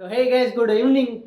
તો hey guys good evening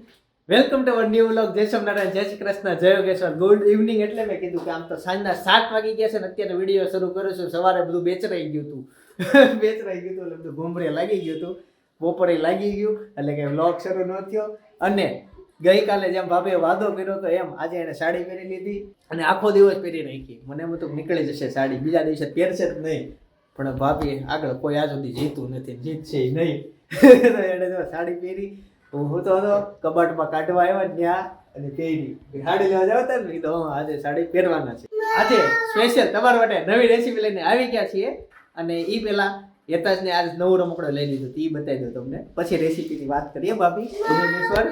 welcome to our new vlog જય સ્વામિનારાયણ, જય શ્રી કૃષ્ણ, જય યોગેશ્વર. ગુડ ઇવનિંગ એટલે મેં કીધું કે આમ તો સાંજના સાત વાગી ગયા છે ને અત્યારે વીડિયો શરૂ કરું છું. સવારે બધું બેચરાઈ ગયું હતું. બેચરાઈ ગયું હતું એટલે બધું ઘૂમરે લાગી ગયું હતું. બપોરે લાગી ગયું, એટલે કે વ્લોગ શરૂ ન થયો. અને ગઈકાલે જેમ ભાભીએ વાદો કર્યો હતો એમ, આજે એને સાડી પહેરી લીધી અને આખો દિવસ પહેરી રાખી મને એમ હતું નીકળી જશે સાડી. બીજા દિવસે પહેરશે જ નહીં. પણ ભાભી આગળ કોઈ આજ સુધી જીતું નથી. જીતશે નહીં. તો એણે જો સાડી પહેરી હું તો હતો કબાટમાં કાઢવા આવ્યા ત્યાં અને પહેરી. સાડી લેવા જાવ ને તો હું આજે સાડી પહેરવાના છે. આજે સ્પેશિયલ તમારા માટે નવી રેસીપી લઈને આવી ગયા છીએ અને એ પહેલા યતાજને આજે નવું રમકડો લઈ લીધો એ બતાવી દઉં તમને. પછી રેસીપીની વાત કરીએ ભાભી. ભુવનેશ્વર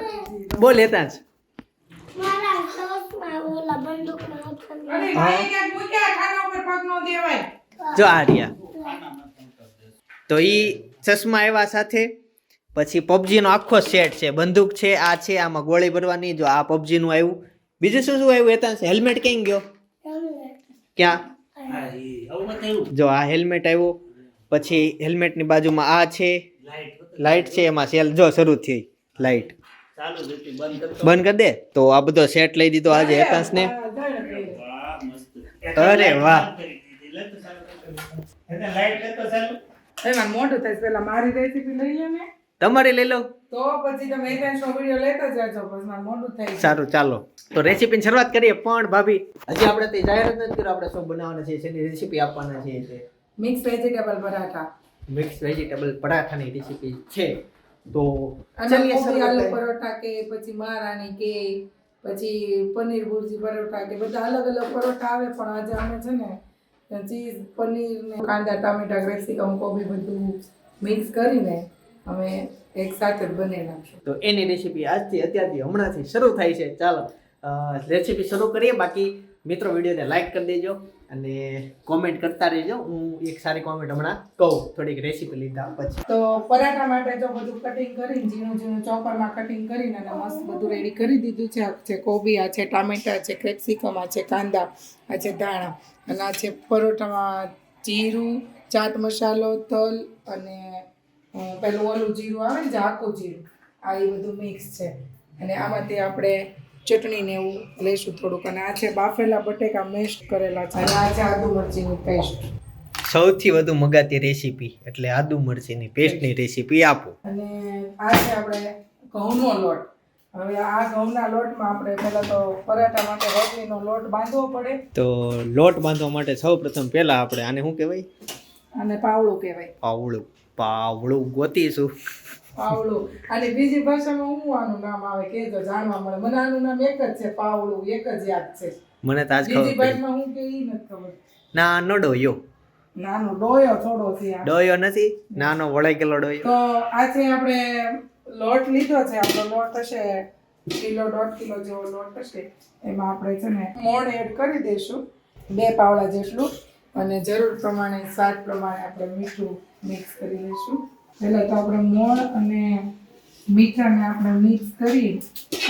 બોલ યતાજ જો આ રહ્યા. તો ઈ ચશ્મા એવા સાથે. પછી પબજીનો આખો સેટ છે. બંદૂક છે, આ છે, આમાં ગોળી ભરવાની. જો આ પબજીનું આવ્યું બીજું શું શું આવ્યું એતા હેલ્મેટ ક્યાં ગયો? ક્યાં? જો આ હેલ્મેટ આવ્યું પછી હેલ્મેટની બાજુમાં આ છે. લાઇટ છે, એમાં સેલ જો શરૂ થઈ. લાઇટ બંધ કરી દે. તો આ બધો સેટ લઈ દીધો આજે હેતાંશને અરે વાહ. મોઢું થાય પેલા મારી રેસીપી લઈએ ને તમારે લઈ લો. તો પછી તમે એક નો વીડિયો લેતા જાજો પછી મારું મોઢું થાય સારું ચાલો. તો રેસીપીની શરૂઆત કરીએ. પણ ભાભી હજી આપણે તે જાહેરાત નથી કર્યું. આપણે શું બનાવવાના છે રેસીપી આપવાના છે mix vegetable paratha. Mix vegetable પરાઠાની recipe છે. તો ચલીએ આલુ પરોઠા કે પછી મહારાણી કે પછી પનીર ભુરજી પરોઠા કે બધા અલગ અલગ પરોઠા આવે પણ આજે અમે છે ને ચીઝ પનીર ને કાંદા, ટામેટા, કેપ્સિકમ, કોબી બધું મિક્સ કરીને અમે એક સાથે બનાવી નાખશું. તો એની રેસીપી આજથી, અત્યારથી, હમણાંથી શરૂ થાય છે. ચાલો રેસીપી શરૂ કરીએ. બાકી મિત્રો, વિડીયોને લાઈક કરી દેજો અને કોમેન્ટ કરતા રહેજો. હું એક સારી કોમેન્ટ હમણાં કહું. થોડીક રેસીપી લીધા પછી. તો પરાઠા માટે જો બધું કટિંગ કરીને, ઝીણું ઝીણું ચોપરમાં કટિંગ કરીને અને મસ્ત બધું રેડી કરી દીધું છે. છે કોબી, આ છે ટામેટા છે કેપ્સિકમ આ છે કાંદા, આ છે ધાણા અને આ છે પરોઠામાં જીરું, ચાટ મસાલો, તલ અને પેલું ઓલું જીરું આવે ને આખું જીરું, આ એ બધું મિક્સ છે. અને આમાંથી આપણે ચટણી ને એવું લઈશું થોડુંક. અને આ છે બાફેલા બટેકા મેશ કરેલા છે. અને આ છે આદુ મરચીની પેસ્ટ સૌથી વધુ મગાતી રેસીપી એટલે આદુ મરચીની પેસ્ટની રેસીપી આપો. અને આ છે આપણે ઘઉંનો લોટ. હવે આ ઘઉંના લોટમાં આપણે પહેલાં તો પરાઠા માટે રોટલીનો લોટ બાંધવો પડે. તો લોટ બાંધવા માટે સૌ પ્રથમ પહેલા આપણે આને શું કહેવાય? અને પાવળું કહેવાય. પાવળું પાવળું ગોતીશું. પાવળું. અને બીજી ભાષામાં હું આનું નામ આવે કહેજો જાણવા મળે. મને આનું નામ એક જ છે પાવળું. એક જ યાદ છે. મને તો ખબર બીજી ભાષામાં હું કે ઈ નથી ખબર. ના નો ડોયો. નાનો ડોયો થોડો છે ડોયો નથી? નાનો વળાઈ ડોયો. તો આ છે આપણે લોટ લીધો છે. આપણો લોટ હશે કિલો દોઢ કિલો જેવો લોટ હશે. એમાં આપણે છે ને મોણ એડ કરી દઈશું બે પાવડા જેટલું. અને જરૂર પ્રમાણે સ્વાદ પ્રમાણે આપણે મીઠું મિક્સ કરી લઈશું. પહેલાં તો આપણે મોણ અને મીઠાને આપણે મિક્સ કરી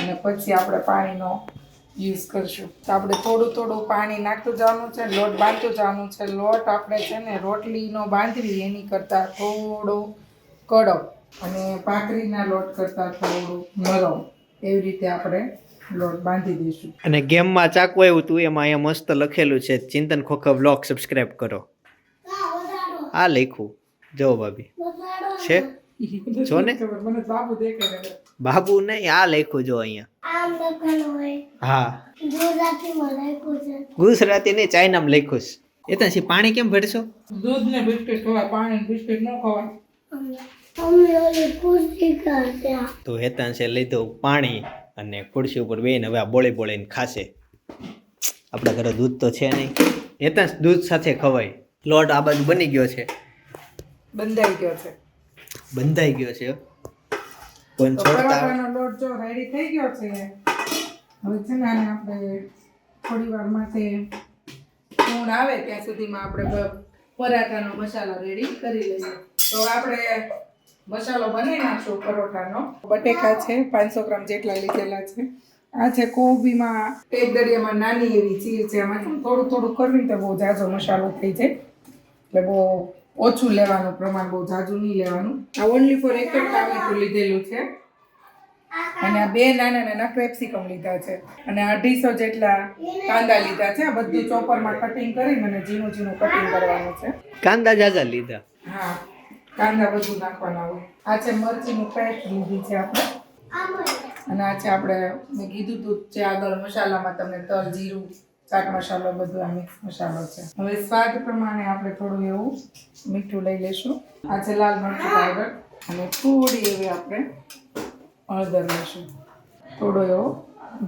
અને પછી આપણે પાણીનો યુઝ કરશું. તો આપણે થોડું થોડું પાણી નાખતું જવાનું છે લોટ બાંધતું જવાનું છે. લોટ આપણે છે ને રોટલીનો બાંધવી એની કરતાં થોડો કડક અને ભાખરીના લોટ કરતાં થોડું નરમ એવી રીતે આપણે લોટ બાંધી દઈશું. અને ગેમમાં ચાકુ આવ્યું હતું એમાં અહીંયા મસ્ત લખેલું છે ચિંતન ખોખા બ્લોગ સબસ્ક્રાઈબ કરો. આ લખ્યું. જો ભાભી. છે? જો ને. બાબુ નહીં, આ લખ્યું જો અહીંયા. હા. છે ગુજરાતી નહીં, ચાઇનામાં લખ્યું છે. એ તો પાણી કેમ ભરશો? દૂધ ને બિસ્કિટ ખવાય પાણી બિસ્કિટ ન ખવાય તો હેતાન હેતાંશે લીધું પાણી અને ખુરશી ઉપર બેન હવે આ બોળી બોળીને ખાશે. આપણા ઘરે દૂધ તો છે નહીં. હેતાંશ દૂધ સાથે ખવાય. લોટ આ બાજુ બની ગયો છે. બંધાઈ ગયો છે. બંધાઈ ગયો છે. પણ છોડતા લોટ જો રેડી થઈ ગયો છે હવે છે ને આને આપણે થોડી વાર માટે ફૂણ આવે ત્યાં સુધીમાં આપણે પરાઠાનો મસાલો રેડી કરી લઈએ. તો આપણે મસાલો બનાવી નાખશું પરોઠાનો. બટેકા છે પાંચસો ગ્રામ જેટલા લીધેલા છે. આ છે કોબીમાં એક દરિયામાં નાની એવી ચીર છે આમાં થોડું થોડું કરવી તો બહુ જાજો મસાલો થઈ જાય. એટલે બહુ ઓછું લેવાનું પ્રમાણ બહુ ઝાઝું નહીં લેવાનું. આ ઓનલી ફોર એક જ ટામેટું લીધેલું છે. અને આ બે નાના નાના કેપ્સિકમ લીધા છે. અને અઢીસો જેટલા કાંદા લીધા છે. આ બધું ચોપરમાં કટિંગ કરીને અને ઝીણું ઝીણું કટિંગ કરવાનું છે. કાંદા જાજા લીધા? હા કાંદા બધું નાખવાના હોય. આ છે મરચીનું પેસ્ટ લીધી છે આપણે. અને આ છે આપણે મેં કીધું તું જે આગળ મસાલામાં તમને તલ જીરું ચાટ મસાલો બધું આ મિક્સ મસાલો છે. હવે સ્વાદ પ્રમાણે આપણે થોડું એવું મીઠું લઈ લઈશું. આ છે લાલ મરચું પાવડર અને થોડી એવી આપણે હળદર લઈશું. થોડો એવો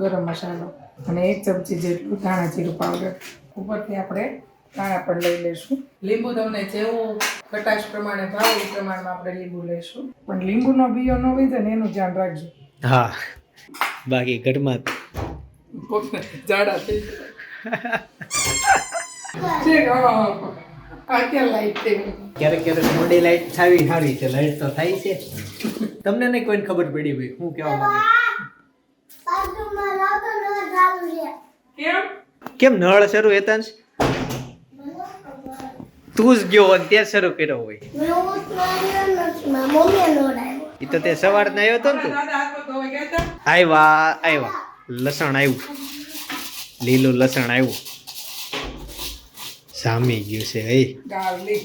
ગરમ મસાલો અને એક ચમચી જેટલું ધાણા જીરું પાવડર ઉપરથી આપણે ધાણા પણ લઈ લઈશું. લીંબુ તમને જેવું ખટાશ પ્રમાણે ભાવે એ પ્રમાણમાં આપણે લીંબુ લઈશું. પણ લીંબુનો બીયો ન હોય ને એનું ધ્યાન રાખજો. હા બાકી ઘટમાં જાડા થઈ ક્યારેક ક્યારેક મોડી લાઈટ થાવી સારી છે લાઈટ તો થાય છે. તમને નહીં કોઈને ખબર પડી ભાઈ હું કેવા માંગે કેમ? નળ શરૂ હેતાંશ તું જ ગયો અને ત્યાં શરૂ કર્યો હોય. એ તો તે સવારના આવ્યો હતો ને તું? આવ્યા આવ્યા. લસણ આવ્યું. લીલું લસણ આવ્યું સામી ગયું છે એ ગાર્લિક.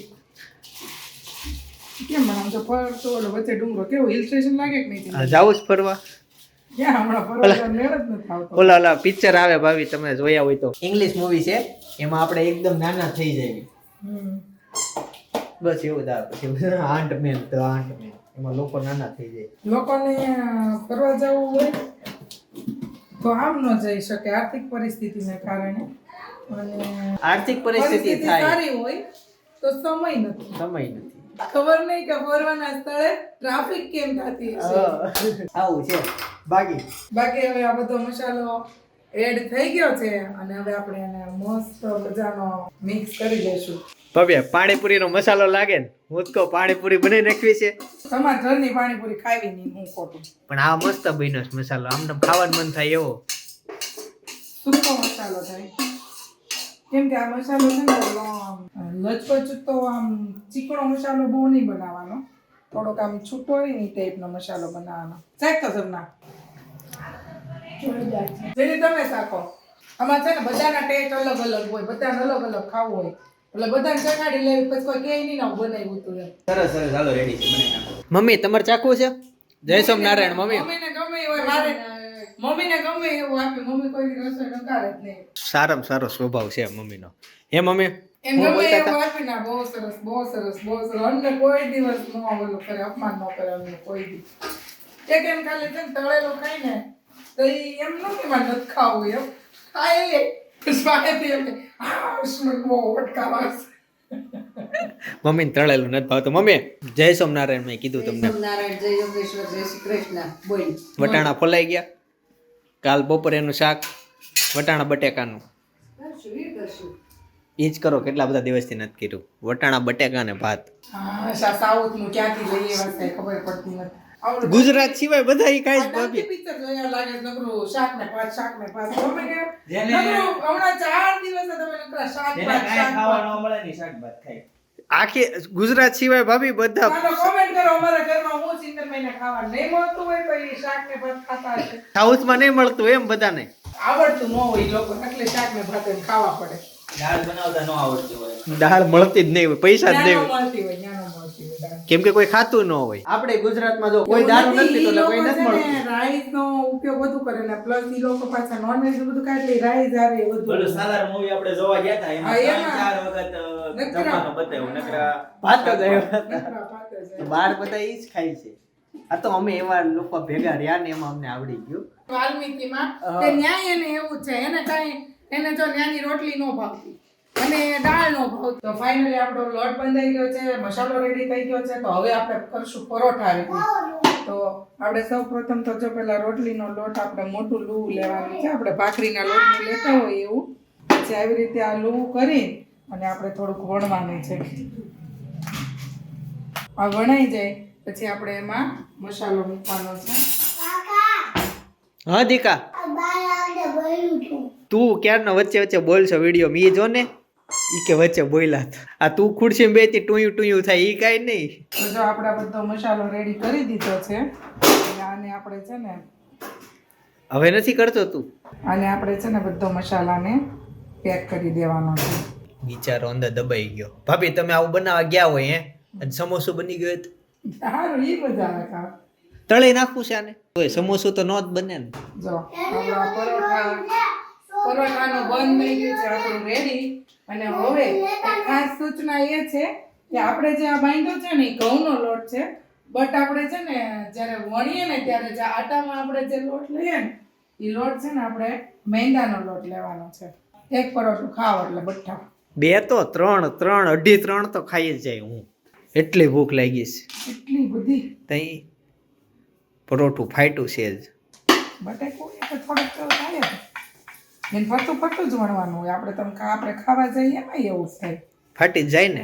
કેમ આમ તો ફરતો ઓલો વચ્ચે ડુંગરો કેવું હિલ સ્ટેશન લાગે કે નહીં જાવું જ ફરવા. ઓલા ઓલા પિક્ચર આવે ભાવી તમે જોયા હોય તો. ઇંગ્લિશ મૂવી છે એમાં આપણે એકદમ નાના થઈ જાય બસ એવું આવે. પછી આંટ મેન તો આંટ મેન એમાં લોકો નાના થઈ જાય. લોકોને ફરવા જવું હોય? તો આમ ન જઈ શકે આર્થિક પરિસ્થિતિને કારણે. અને આર્થિક પરિસ્થિતિ સારી હોય તો સમય નથી. સમય નથી. ખબર નહીં કે ફરવાના સ્થળે ટ્રાફિક કેમ થતી હશે? આવું છે. બાકી? બાકી હવે આ બધો મસાલો એડ થઈ ગયો છે અને હવે આપણે એને મસ્ત મજાનો મિક્સ કરી દઈશું. ભવ્ય પાણીપુરીનો મસાલો લાગે ને હું તો પાણીપુરી બની નાખવી છે. તમારે ઘરની પાણીપુરી ખાવી નહીં હું ખોટું. પણ આ મસ્ત બન્યો છે મસાલો આમ તો ખાવાનું મન થાય એવો. સૂકો મસાલો થાય. કેમ કે આ મસાલો છે ને લચકો આમ ચીકણો મસાલો બહુ નહીં બનાવવાનો. થોડોક આમ છૂટો હોય ને ટાઈપ ટાઈપનો મસાલો બનાવવાનો. શાક તો સરના જેની તમે શાકો આમાં છે ને બધાના ટેસ્ટ અલગ અલગ હોય બધાને અલગ અલગ ખાવું હોય. એટલે બધાને ચખાડી લેવી પછી કોઈ કે નહીં ના બનાવ્યું હતું એમ. સરસ સરસ. હાલો રેડી છે બનાવી નાખો મમ્મી તમારે ચાકુ છે? જય સોમનારાયણ મમ્મી. મમ્મીને ગમે એ મારે મમ્મીને ગમે એવું આપે. મમ્મી કોઈ રસોઈ નકારે જ નહીં. સારામાં સારો સ્વભાવ છે મમ્મીનો. હે મમ્મી? એમ ગમે એવું? આપે ના બહુ સરસ બહુ સરસ બહુ સરસ. અમને કોઈ દિવસ ન ઓલું કરે અપમાન ન કરે અમને કોઈ દી એક એમ ખાલી તળેલું ખાય ને તો એમ નથી મારે નથી ખાવું એમ. ખાય લે. મમ્મીને તળેલું નથી ભાવતું. મમ્મી જય સોમનારાયણ મેં કીધું તમને. નારાયણ જય યોગેશ્વર જય શ્રી કૃષ્ણ. બોલ. વટાણા ફોલાઈ ગયા. કાલ બપોરે એનું શાક વટાણા બટેકાનું. કરશું? એ જ કરો કેટલા બધા દિવસથી નથી કર્યું. વટાણા બટેકા ને ભાત. હા સા- સાઉથનું ક્યાંથી લઈ આવ્યા ખબર પડતી નથી. ગુજરાત સિવાય બધા એ કાંઈ જ ભાભી. પિક્ચર જોયા લાગે નકરું શાક ને પાંચ શાક ને પાંચ ગમે કે જેને- નકરું હમણા ચાર દિવસ તમે નકરા શાક પાંચ શાક ખાવા ન મળે ની શાક ભાત ખાય. આખી ગુજરાત સિવાય ભાભી બધા કોમેન્ટ કરો અમારા ઘરમાં હું સિંદર મહિને ખાવા નહીં મળતું હોય તો એ શાક ને ભાત ખાતા હશે. સાઉથમાં નહીં મળતું એમ બધાને. આવડતું ન હોય લોકો એટલે શાક ને ભાત ખાવા પડે. દાળ બનાવતા ન આવડતી હોય. દાળ મળતી જ નહીં હોય પૈસા જ નહીં મળતી હોય કેમ કે કોઈ ખાતું ન હોય. આપણે ગુજરાતમાં જો કોઈ દારૂ નથી તો કોઈ નથી મળતું રાઈસ નો ઉપયોગ વધુ કરે ને પ્લસ ઈ લોકો પાછા નોનવેજ બધું ખાય એટલે રાઈસ આવે એ બોલો સાલાર મૂવી આપણે જોવા ગયા હતા એમાં. ચાર વખત અ, નકરા. નકરા ભાત ભાત બાર બધા ઈ જ ખાય છે. આ તો અમે એવા લોકો ભેગા રહ્યા ને એમાં અમને આવડી ગયું. વાલ્મીકીમાં. તે ન્યાય એને એવું છે એને કાંઈ એને જો ન્યાની રોટલી ન ભાવતી. અને દાળનો ભાવ તો ફાઇનલી આપણો લોટ બંધાઈ ગયો છે મસાલો રેડી થઈ ગયો છે તો હવે આપણે કરશું પરોઠા રેડી તો આપણે સૌ પ્રથમ તો જો પેલા રોટલીનો લોટ આપણે મોટું લૂ લેવાનું છે આપણે ભાખરીના લોટનું લેતા હોય એવું. પછી આવી રીતે આ લૂ કરી અને આપણે થોડુંક વણવાનું છે. આ વણાઈ જાય પછી આપણે એમાં મસાલો મૂકવાનો છે. કાકા હા દીકા. તું ક્યારનો વચ્ચે વચ્ચે બોલશો વીડિયો મી જો ને ઈ કે વચ્ચે બોયલા આ તું ખુરશી બેતી ટુયું ટુયું થાય ઈ કાઈ નહીં. તો જો આપણે બધો મસાલો રેડી કરી દીધો છે આને આપણે છે ને હવે નથી કરતો તું? આને આપણે છે ને બધો મસાલાને પેક કરી દેવાનો છે. બિચારો અંદર દબાઈ ગયો. ભાભી તમે આવું બનાવવા ગયા હોય હે? અને સમોસો બની ગયો તો? સારું ઈ મજા આવે કા? તળે નાખું છે આને? તો સમોસો તો નો જ બને ને. જો પરોઠા પરોઠાનો બંધ થઈ ગયું છે આપણું રેડી અને હવે ખાસ સૂચના એ છે કે આપણે જે આ બાંધ્યો છે ને એ ઘઉંનો લોટ છે બટ આપણે છે ને જ્યારે વણીએ ને ત્યારે જે આટામાં આપણે જે લોટ લઈએ ને એ લોટ છે ને આપણે મેંદાનો લોટ લેવાનો છે. એક પરોઠું ખાવ એટલે બઠ્ઠા. બે તો ત્રણ ત્રણ અઢી ત્રણ તો ખાઈ જ જાય હું. એટલી ભૂખ લાગી છે. એટલી બધી. તઈ પરોઠું ફાટ્યું છે જ. બટેકું થોડુંક જ એને ફરતું ફરતું જ વણવાનું હોય. આપણે તમે આપણે ખાવા જઈએ ને એવું જ થાય. ફાટી જ જાય ને?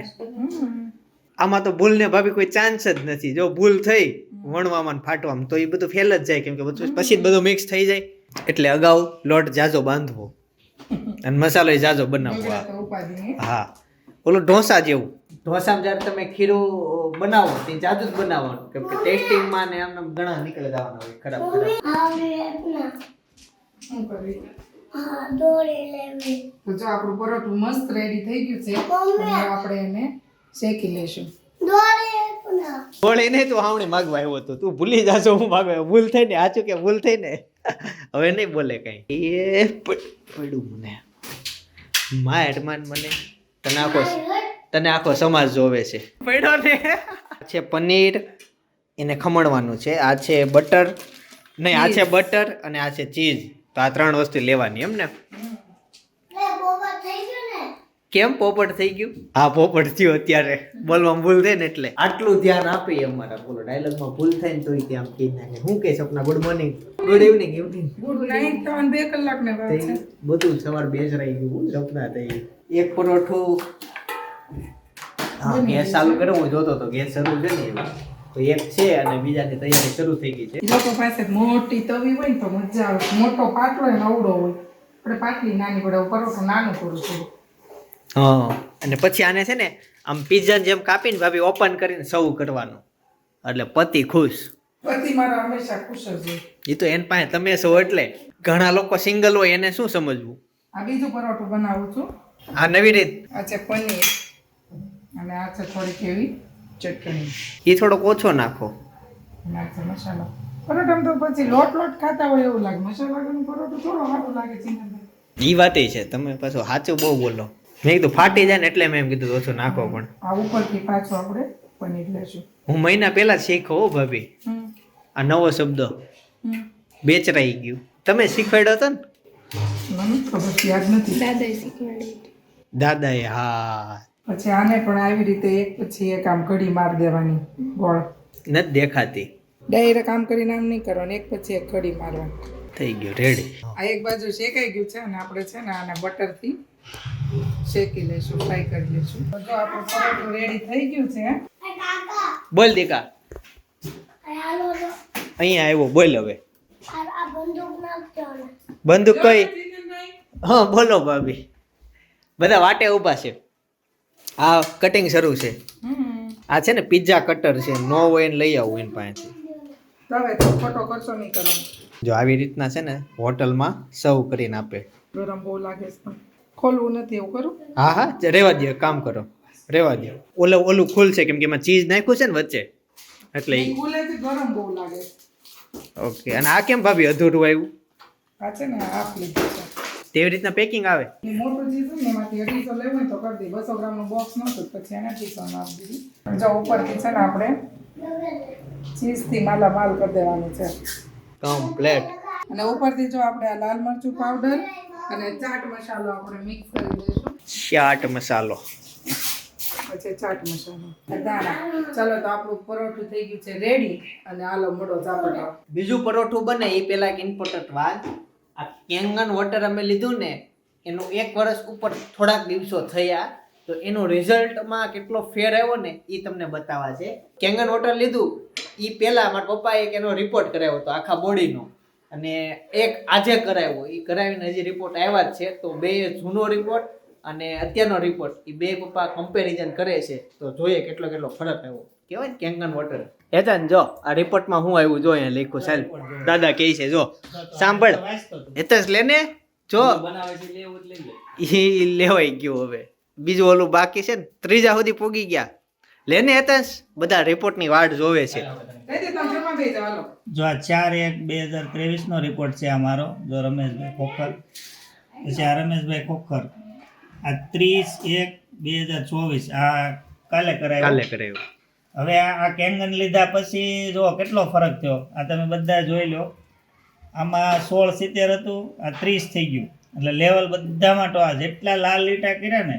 આમાં તો ભૂલ ને ભાભી કોઈ ચાન્સ જ નથી. જો ભૂલ થઈ વણવામાં ને ફાટવામાં તો એ બધું ફેલ જ જાય. કેમ કે પછી જ બધું મિક્સ થઈ જાય. એટલે અગાઉ લોટ જાજો બાંધવો અને મસાલો જાજો બનાવવો. હા. ઓલો ઢોસા જેવું. ઢોસામાં જ્યારે તમે ખીરું બનાવો તે જાજુ જ બનાવવાનું. કેમ કે ટેસ્ટિંગમાં ને આમ આમ ઘણા નીકળી જવાના હોય ખરાબ ખરાબ. હા દોરી લેવી. તો જો આપણું પરોઠું મસ્ત રેડી થઈ ગયું છે હવે આપણે એને શેકી લેશું દોરી નહીં તું આવણે માગવા આવ્યો હતો. તું ભૂલી જાશો હું માગવા આવ્યો. ભૂલ થઈ ને આચું કે ભૂલ થઈ ને? હવે નહીં બોલે કઈ. એ પડ્યું મને. મા એડમાન મને. તને આખો તને આખો સમાજ જોવે છે. પડ્યો ને. આ છે પનીર એને ખમણવાનું છે. આ છે બટર. નહીં આ છે બટર અને આ છે ચીઝ. તો આ ત્રણ વસ્તુ લેવાની એમ ને? લે બોબા થઈ ગયું ને કેમ પોપટ થઈ ગયું? હા પોપટ થયું અત્યારે. બોલવામાં ભૂલ થઈ ને એટલે. આટલું ધ્યાન આપીએ અમારા બોલો ડાયલોગમાં ભૂલ થાય ને તોય ત્યાં કહી નાખે હું કે Sapna good morning good evening evening good night ત્રણ બે કલાક ને બધું સવાર બેસરાઈ ગયું સપના થઈ એક પરોઠું. હા ગેસ ચાલુ કર્યો હું જોતો તો ગેસ શરૂ છે ને એમાં. તો એક છે અને બીજાની તૈયારી શરૂ થઈ ગઈ છે. લોકો પાસે મોટી તવી હોય ને તો મજા આવે. મોટો પાટલો હોય ને અવડો હોય. આપણે પાટલી નાની પડે પરોઠો નાનું કરું છું. હા. અને પછી આને છે ને આમ પિઝા જેમ કાપીને ભાભી ઓપન કરીને સર્વ કરવાનું. એટલે પતિ ખુશ. પતિ મારા હંમેશા ખુશ જ હોય. એ તો એન પાસે તમે છો એટલે. ઘણા લોકો સિંગલ હોય એને શું સમજવું? આ બીજું પરોઠું બનાવું છું. આ નવી રીત. આ છે પનીર. અને આ છે થોડીક એવી ચટણી. એ થોડોક ઓછો નાખો. મસાલો. પરોઠામાં તો પછી લોટ લોટ ખાતા હોય એવું લાગે. મસાલા વગરનું પરોઠું થોડો સારો લાગે છે એ વાતે છે. તમે પાછો સાચું બહુ બોલો. મેં કીધું ફાટી જાય ને એટલે મેં એમ કીધું ઓછું નાખો પણ. આ ઉપરથી પાછો આપણે પનીર લેશું. હું મહિના પહેલા શીખો હો ભાભી. આ નવો શબ્દ. બેચરાઈ ગયું. તમે શીખવાડ્યો હતો ને? મને ખબર યાદ નથી. દાદાએ હા. પછી આને પણ આવી રીતે એક પછી એક આમ કડી માર દેવાની ગોળ. નથી દેખાતી. ડાયરેક્ટ આમ કરીને આમ નહીં કરવાનું એક પછી એક કડી મારવાની. થઈ ગયું રેડી આ એક બાજુ શેકાઈ ગયું છે અને આપણે છે ને આને બટરથી શેકી લઈશું ફ્રાય કરી લઈશું. તો જો આપણું પરોઠું રેડી થઈ ગયું છે બોલ દીકા. અહીંયા આવ્યો બોલ હવે. બંદૂક કઈ? હા બોલો ભાભી. બધા વાટે ઊભા છે. આ કટિંગ શરૂ છે. હમ. આ છે ને પિઝા કટર છે. નો હોય એને લઈ આવું એની પાસેથી. જો આવી રીતના છે ને હોટલમાં સર્વ કરીને આપે. ગરમ બહુ લાગે છે. ખોલવું નથી એવું કરું હા હા રેવા દો કામ કરો. રેવા દો ઓલું ઓલું ખુલશે કેમ કે એમાં ચીઝ નાખ્યું છે ને વચ્ચે. એટલે ગરમ બહુ લાગે ઓકે અને આ કેમ ભાભી અધૂરું આવ્યું? આ છે ને આ તેવી રીતના પેકિંગ આવે? એ મોટું ચીઝ હોય ને એમાંથી અઢીસો લેવું હોય તો કરી દે. બસો ગ્રામનું બોક્સ નહોતું પછી એને અઢીસો આપી દીધી. જો ઉપરથી છે ને આપણે ચીઝથી માલા માલ કરી દેવાનું છે. કમ્પ્લેટ અને ઉપરથી જો આપણે આ લાલ મરચું પાવડર અને ચાટ મસાલો આપણે મિક્સ કરી દઈશું. ચાટ મસાલો. પછી ચાટ મસાલો. દાણા ચાલો તો આપણું પરોઠું થઈ ગયું છે રેડી અને આલો મોટો ઝાપટાવો બીજું પરોઠું બને એ પેલા એક ઇમ્પોર્ટન્ટ વાત આ કેંગન વોટર અમે લીધું ને, એનું એક વર્ષ ઉપર થોડાક દિવસો થયા, તો એનું રિઝલ્ટમાં કેટલો ફેર આવ્યો ને એ તમને બતાવવા છે. કેંગન વોટર લીધું એ પહેલાં મારા પપ્પાએ એનો રિપોર્ટ કરાવ્યો હતો, આખા બોડીનો. અને એક આજે કરાવ્યો એ કરાવીને હજી રિપોર્ટ આવ્યા જ છે, તો બે જૂનો રિપોર્ટ અને અત્યારનો રિપોર્ટ એ બે પપ્પા કમ્પેરિઝન કરે છે, તો જોઈએ કેટલો કેટલો ફરક આવ્યો. કહેવાય ને કેંગન વોટર હેતન જો આ રિપોર્ટમાં હું આવ્યું જો અહીંયા લખ્યું સાહેબ. દાદા કહે છે જો. સાંભળ. હેતસ લેને જો બનાવે છે એટલે એવું જ. લઈ લે ઈ લેવાઈ ગયું હવે. બીજું ઓલું બાકી છે ને ત્રીજા સુધી પોગી ગયા. લેને હેતસ બધા રિપોર્ટની વાટ જોવે છે. જો આ ચાર એક બે હજાર ત્રેવીસનો રિપોર્ટ છે અમારો જો રમેશભાઈ ખોખર. પછી આ રમેશભાઈ ખોખર. આ ત્રીસ એક બે હજાર ચોવીસ આ કાલે કરાયું? કાલે કરાયું. હવે આ કેંગન લીધા પછી જો કેટલો ફરક થયો. આ તમે બધા જોઈ લો. આમાં સોળ સિત્તેર હતું આ ત્રીસ થઈ ગયું. એટલે લેવલ બધામાં તો આ જેટલા લાલ લીટા કર્યા ને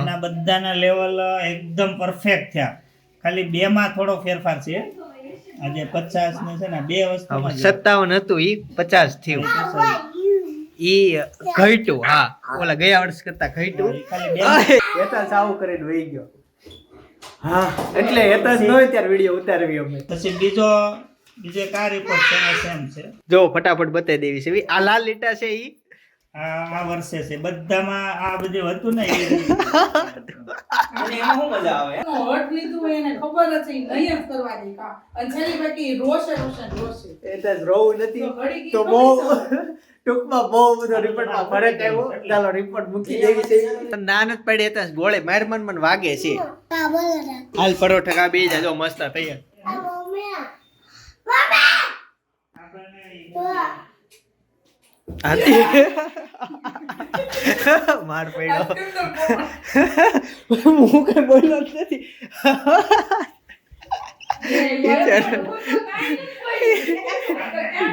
એના બધાના લેવલ એકદમ પરફેક્ટ થયા. ખાલી બે માં થોડો ફેરફાર છે. આજે પચાસ ને છે ને બે વસ્તુ સત્તાવન હતું ઈ પચાસ થયું. ઈ ઘટ્યું હા. ઓલા ગયા વર્ષ કરતા ઘટ્યું. ખાલી બે સાવ કરીને વહી ગયો. હા. એટલે હેતસ ન હોય ત્યારે વીડિયો ઉતારવી અમે. પછી બીજો બીજો એક રિપોર્ટ છે એનો સેમ છે. જો ફટાફટ બતાવી દેવી છે. આ લાલ લીટા છે ઈ? આ વર્ષે છે. બધામાં આ બધું હતું ને એ. અને એમાં શું મજા આવે? એનો હટ લીધું એને ખબર જ છે ઈ નહીં જ કરવા દે કામ અને છેલ્લી બાકી રોશે રોશે ને રોશે હેતસ રોવું નથી. તો તો બહુ કરી ટૂંકમાં બહુ બધો રિપોર્ટમાં ફરક આવ્યો. ચાલો રિપોર્ટ મૂકી દેવી છે. નાન જ પડે હતા ગોળે માર મન મન વાગે છે. હાલ પરોઠા કા બે જાજો મસ્ત તૈયાર માર પડ્યો. હું કઈ બોલ્યો નથી.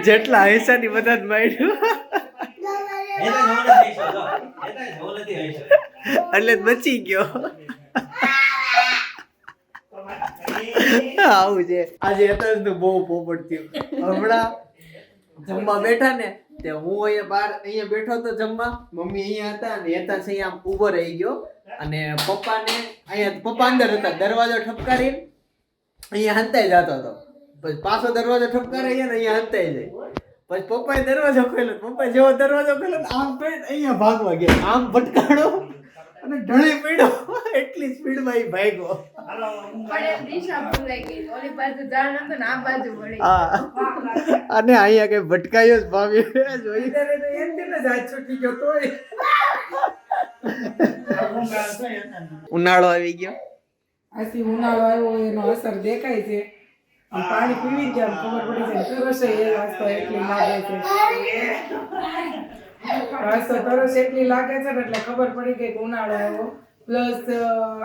જેટલા હૈસા ની બધા હૈસો. એટલે બચી ગયો. આવું છે. આજે અત્યારે તો બહુ પોપટ થયું. હમણાં જમવા બેઠા ને તે હું અહીંયા બહાર અહીંયા બેઠો તો જમવા, મમ્મી અહીંયા હતા ને હેતાંશ અહીંયા આમ ઊભો રહી ગયો. અને પપ્પાને અહીંયા પપ્પા અંદર હતા, દરવાજો ઠપકારીને અહીંયા હંતાઈ જતો હતો. પછી પાછો દરવાજો ઠપકારે ને અહીંયા હંતાઈ જાય. પછી પપ્પાએ દરવાજો ખોલ્યો પપ્પાએ જેવો દરવાજો ખોલ્યો આમ કરીને અહીંયા ભાગવા ગયા. આમ ભટકાડો અને ઢળી પડ્યો એટલી સ્પીડમાં એ ભાગ્યો. અને અહીંયા કઈ ભટકાયો જ ભાગ્યો જોઈ તો એમ કે ને જ હાથ છૂટી ગયો તોય. ઉનાળો આવી ગયો. આથી ઉનાળો આવ્યો એનો અસર દેખાય છે. પાણી પીવી ગયા ખબર પડી જાય. તરસ એ વાસ્તો એટલી લાગે છે. વાસ્તો તરસ એટલી લાગે છે ને એટલે ખબર પડી ગઈ કે ઉનાળો આવ્યો. પ્લસ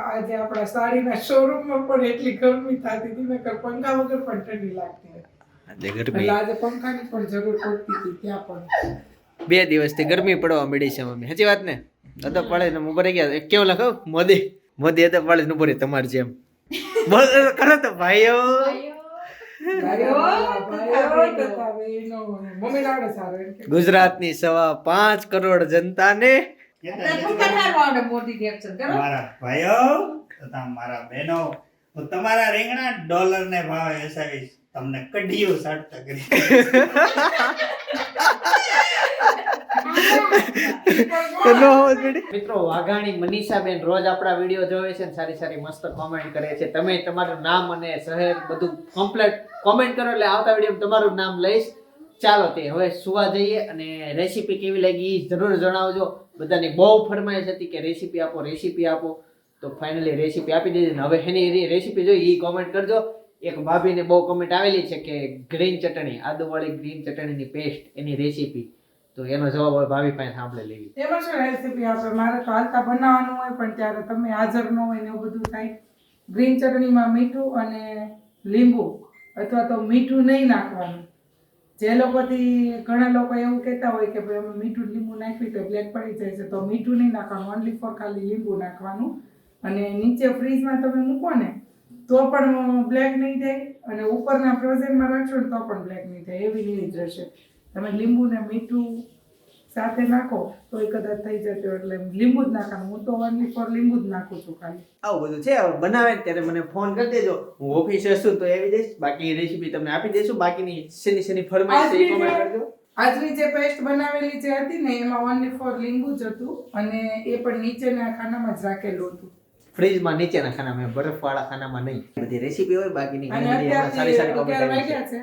આજે આપણા સાડીના શોરૂમમાં પણ એટલી ગરમી થતી હતી નકર પંખા વગર પણ ઠંડી લાગતી હતી. એટલે આજે પંખાની પણ જરૂર પડતી હતી ત્યાં પણ. બે દિવસથી ગરમી પડવા મળી છે મમ્મી. સાચી વાત ને? અદબ પડે ને ઊભો રહી ગયા. કેવું લખો મોદી. મોદી અદબ પાડે નું ભરી તમારી જેમ. બોલ કરો તો ભાઈઓ. ગુજરાતની સવા પાંચ કરોડ જનતાને મારા ભાઈઓ તથા મારા બહેનો હું તમારા રીંગણા ડોલર ને ભાવે વેચાવીશ તમને કઢીઓ સાટતા કરી. મિત્રો, વાઘાણી મનીષાબેન રોજ આપણા વીડિયો જોવે છે ને સારી સારી મસ્ત કોમેન્ટ કરે છે. તમે તમારું નામ અને શહેર બધું કમ્પ્લેટ કોમેન્ટ કરો એટલે આવતા વીડિયો તમારું નામ લઈશ. ચાલો તે હવે સુવા જઈએ અને રેસીપી કેવી લાગી એ જરૂર જણાવજો. બધાની બહુ ફરમાઈશ હતી કે રેસીપી આપો રેસીપી આપો. તો ફાઇનલી રેસીપી આપી દીધી હવે એની રેસીપી જોઈ એ કોમેન્ટ કરજો. એક ભાભીને બહુ કોમેન્ટ આવેલી છે કે ગ્રીન ચટણી, આદુવાળી ગ્રીન ચટણીની પેસ્ટ એની રેસીપી તો એનો જવાબ હવે ભાભી પાસે સાંભળી લેવી. એમાં શું રેસીપી આપે? મારે તો હાલતા બનાવવાનું હોય, પણ ત્યારે તમે હાજર ન હોય ને એવું બધું થાય. ગ્રીન ચટણીમાં મીઠું અને લીંબુ, અથવા તો મીઠું નહીં નાખવાનું. જે લોકોથી, ઘણા લોકો એવું કહેતા હોય કે ભાઈ અમે મીઠું લીંબુ નાખ્યું તો બ્લેક પડી જાય છે, તો મીઠું નહીં નાખવાનું ઓનલી ફોર ખાલી લીંબુ નાખવાનું. અને નીચે ફ્રીજમાં તમે મૂકો ને, તો પણ બ્લેક નહીં થાય, અને ઉપરના ફ્રોઝનમાં રાખશો ને તો પણ બ્લેક નહીં થાય, એવી રીત રહેશે. તમે લીંબુ ને મીઠું સાથે નાખો તો એ કદાચ થઈ જતો એટલે લીંબુ જ નાખવાનું. હું તો ઓનલી ફોર લીંબુ જ નાખું છું ખાલી. આવું બધું છે? બનાવે ત્યારે મને ફોન કરી દેજો. હું ઓફિસે હશું તો એવી દઈશ બાકી રેસીપી તમને આપી દઈશું. બાકીની શેની શેની ફરમાઈશ એ comment કરજો. આજની જે પેસ્ટ બનાવેલી જે હતી ને એમાં ઓનલી ફોર લીંબુ જ હતું અને એ પણ નીચેના ખાનામાં જ રાખેલું હતું. ફ્રીજમાં નીચેના ખાનામાં બરફવાળા ખાનામાં નહીં. બધી રેસીપી હોય બાકીની સારી સારી કોમેન્ટ છે.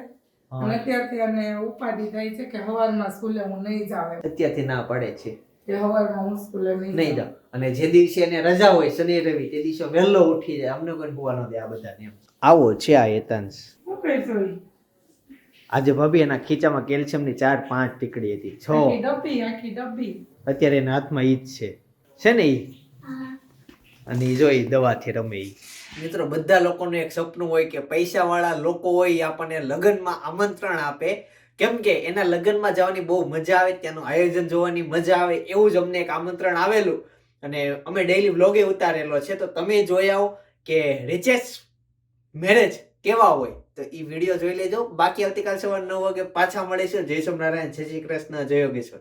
અને અત્યારથી અને ઉપાધિ થાય છે કે હવારમાં સ્કૂલે હું નહીં જાવ અત્યારથી ના પડે છે. કે હવારમાં હું સ્કૂલે નહીં નહીં જાઉં. અને જે દિવસે એને રજા હોય શનિ રવિ તે દિવસે વહેલો ઉઠી જાય. અમને કોઈ હોવા ન દે આ બધાને એમ. આવો છે આ એતાંશ શું કહેશો ઈ? આજે ભાભી એના ખીચામાં કેલ્શિયમની ચાર પાંચ ટીકડી હતી. છ. ડબ્બી આખી ડબ્બી. અત્યારે એના હાથમાં ઈ જ છે. છે ને ઈ? અને ઈ જોઈ દવાથી રમે ઈ. મિત્રો, બધા લોકોનું એક સપનું હોય કે પૈસાવાળા લોકો હોય એ આપણને લગ્નમાં આમંત્રણ આપે. કેમ કે એના લગ્નમાં જવાની બહુ મજા આવે, ત્યાંનું આયોજન જોવાની મજા આવે, એવું જ અમને એક આમંત્રણ આવેલું. અને અમે ડેઈલી વ્લોગે ઉતારેલો છે, તો તમે જોઈ આવો કે રિચેસ મેરેજ કેવા હોય. તો એ વીડિયો જોઈ લેજો. બાકી આવતીકાલ સવાર નવ વાગે પાછા મળીશું. જય સોમનારાયણ જય શ્રી કૃષ્ણ, જય યોગેશ્વર.